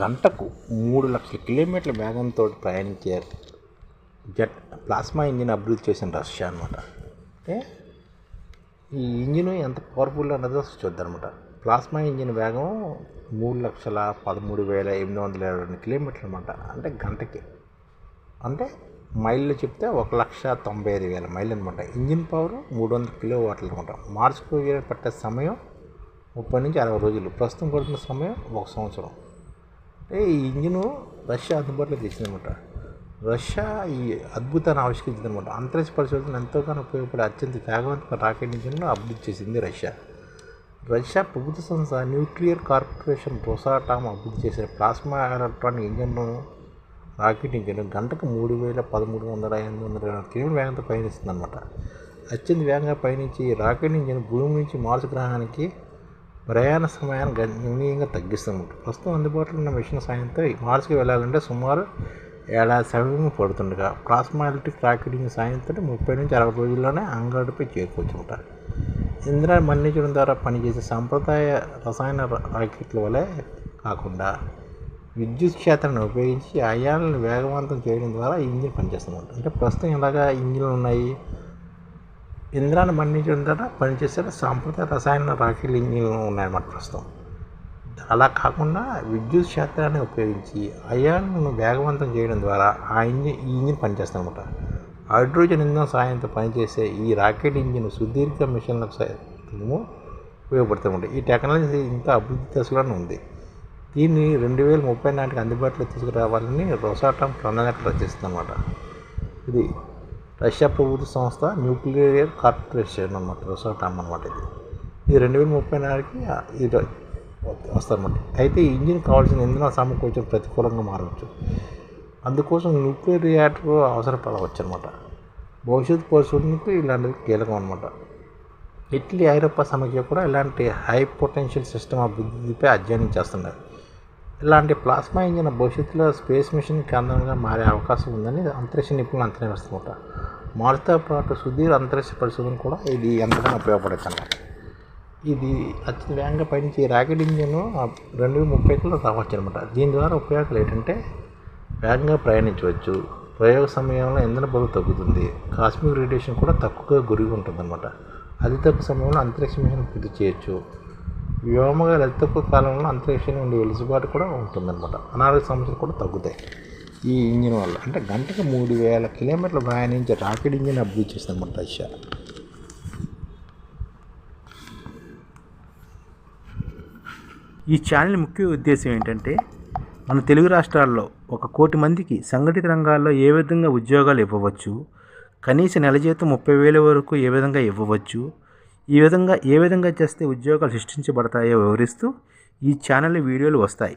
గంటకు మూడు లక్షల కిలోమీటర్ల వేగంతో ప్రయాణించే జెట్ ప్లాస్మా ఇంజిన్ అభివృద్ధి చేసిన రష్యా అనమాట అంటే ఈ ఇంజిన్ ఎంత పవర్ఫుల్ అన్నదో చూద్దాం అనమాట ప్లాస్మా ఇంజిన్ వేగం మూడు లక్షల పదమూడు వేల ఎనిమిది వందల ఇరవై రెండు కిలోమీటర్లు అనమాట అంటే గంటకి. అంటే మైళ్ళు చెప్తే ఒక లక్ష తొంభై ఐదు వేల మైళ్ళు అనమాట ఇంజిన్ పవర్ మూడు వందల కిలో వాట్లు అనమాట మార్చుకు పట్టే సమయం ముప్పై నుంచి అరవై రోజులు. ప్రస్తుతం పడుతున్న సమయం ఒక సంవత్సరం. అంటే ఈ ఇంజిను రష్యా అందుబాటులో తెచ్చిందనమాట. రష్యా ఈ అద్భుతాన్ని ఆవిష్కరించిందనమాట. అంతరిక్ష పరిశోధన ఎంతోగానో ఉపయోగపడే అత్యంత వేగవంతమైన రాకెట్ ఇంజిన్ను అభివృద్ధి చేసింది రష్యా. రష్యా ప్రభుత్వ సంస్థ న్యూక్లియర్ కార్పొరేషన్ రొసాటామ్ అభివృద్ధి చేసిన ప్లాస్మా ఎలక్ట్రానిక్ ఇంజన్ను రాకెట్ ఇంజిన్ గంటకు మూడు వేల పదమూడు వందల ఎనిమిది వందల ఇరవై కిలోమీటర్ వేగంతో పయనిస్తుందన్నమాట అత్యంత వేగంగా పయనించి ఈ రాకెట్ ఇంజిన్ భూమి నుంచి మార్స్ గ్రహానికి ప్రయాణ సమయాన్ని గణనీయంగా తగ్గిస్తుంది. ప్రస్తుతం అందుబాటులో ఉన్న మిషన్ సాయంతో మార్స్కి వెళ్ళాలంటే సుమారు ఏడాది సమయం పడుతుండగా ప్రాస్మాలిటీ ఎలక్ట్రిక్ సాయంతో ముప్పై నుంచి అరవై రోజుల్లోనే అంగడిపై చేరుకోవచ్చు ఉంటారు ఇంధనాన్ని మళ్ళించడం ద్వారా పనిచేసే సాంప్రదాయ రసాయన రాకెట్ల వలె కాకుండా విద్యుత్ క్షేత్రాన్ని ఉపయోగించి అయాలను వేగవంతం చేయడం ద్వారా ఇంజిన్ పనిచేస్తుంది అంటే ప్రస్తుతం ఇలాగా ఇంజిన్లు ఉన్నాయి? ఇంధనాన్ని మళ్ళించడం ద్వారా పనిచేసే సాంప్రదాయ రసాయన రాకెట్ ఇంజిన్లు ఉన్నాయన్నమాట ప్రస్తుతం. అలా కాకుండా విద్యుత్ క్షేత్రాన్ని ఉపయోగించి అయాన్ను వేగవంతం చేయడం ద్వారా ఆ ఇంజిన్ ఈ ఇంజిన్ పనిచేస్తుంది అనమాట హైడ్రోజన్ ఇంధనం సాయంతో పనిచేసే ఈ రాకెట్ ఇంజిన్ సుదీర్ఘ మిషన్లకు సైతము ఉపయోగపడుతుంది ఈ టెక్నాలజీ ఇంకా అభివృద్ధి దశలోనే ఉంది. దీన్ని రెండు వేల ముప్పై నాటికి అందుబాటులో తీసుకురావాలని రొసాటం ప్రణాళిక రచిస్తుంది అనమాట ఇది రష్యా ప్రభుత్వ సంస్థ న్యూక్లియర్ కార్పొరేషన్ అనమాట రొసాటామ్ అనమాట ఇది. ఇది రెండు వేల ముప్పై నాలుగుకి ఇది వస్తారన్నమాట అయితే ఈ ఇంజిన్ కావాల్సిన ఇంధన సమకూర్చడం ప్రతికూలంగా మారవచ్చు. అందుకోసం న్యూక్లియర్ రియాక్టర్ అవసరపడవచ్చు అనమాట భవిష్యత్ పరిశోధనకు ఇలాంటిది కీలకం అనమాట ఇటలీ ఐరోపా సమస్య కూడా ఇలాంటి హై పొటెన్షియల్ సిస్టమ్ అభివృద్ధిపై అధ్యయనం చేస్తున్నారు. ఇలాంటి ప్లాస్మా ఇంజిన్ భవిష్యత్తులో స్పేస్ మిషన్ కేంద్రంగా మారే అవకాశం ఉందని అంతరిక్ష నిపుణులు అంచనా వేస్తున్నమాట. మారుతో పాటు సుదీర్ అంతరిక్ష పరిశోధన కూడా ఇది ఎంతగానో ఉపయోగపడుతుంది. ఇది అత్యంత వేగంగా పయనించే రాకెట్ ఇంజిన్ రెండు వేల ముప్పైలో రావచ్చు అనమాట దీని ద్వారా ఉపయోగాలు ఏంటంటే వేగంగా ప్రయాణించవచ్చు. ప్రయోగ సమయంలో ఇంధన బరువు తగ్గుతుంది. కాస్మిక్ రేడియేషన్ కూడా తక్కువగా గురి ఉంటుంది అనమాట అతి తక్కువ సమయంలో అంతరిక్ష మిషన్ పూర్తి చేయొచ్చు. వ్యోమగా అతి తక్కువ కాలంలో అంతరిక్షం నుండి వెలుసుబాటు కూడా ఉంటుందన్నమాట అనారోగ్య సమస్యలు కూడా తగ్గుతాయి. ఈ ఇంజిన్ వల్ల. అంటే గంటకు మూడు వేల కిలోమీటర్లు ప్రయాణించే రాకెట్ ఇంజిన్ అభివృద్ధి చేస్తుందన్నమాట రష్యా. ఈ ఛానల్ ముఖ్య ఉద్దేశం ఏంటంటే మన తెలుగు రాష్ట్రాల్లో ఒక కోటి మందికి సంఘటిత రంగాల్లో ఏ విధంగా ఉద్యోగాలు ఇవ్వవచ్చు కనీస నెల జీతం ముప్పై వేల వరకు ఏ విధంగా ఇవ్వవచ్చు ఈ విధంగా ఏ విధంగా చేస్తే ఉద్యోగాలు సృష్టించబడతాయో వివరిస్తూ ఈ ఛానల్ వీడియోలు వస్తాయి.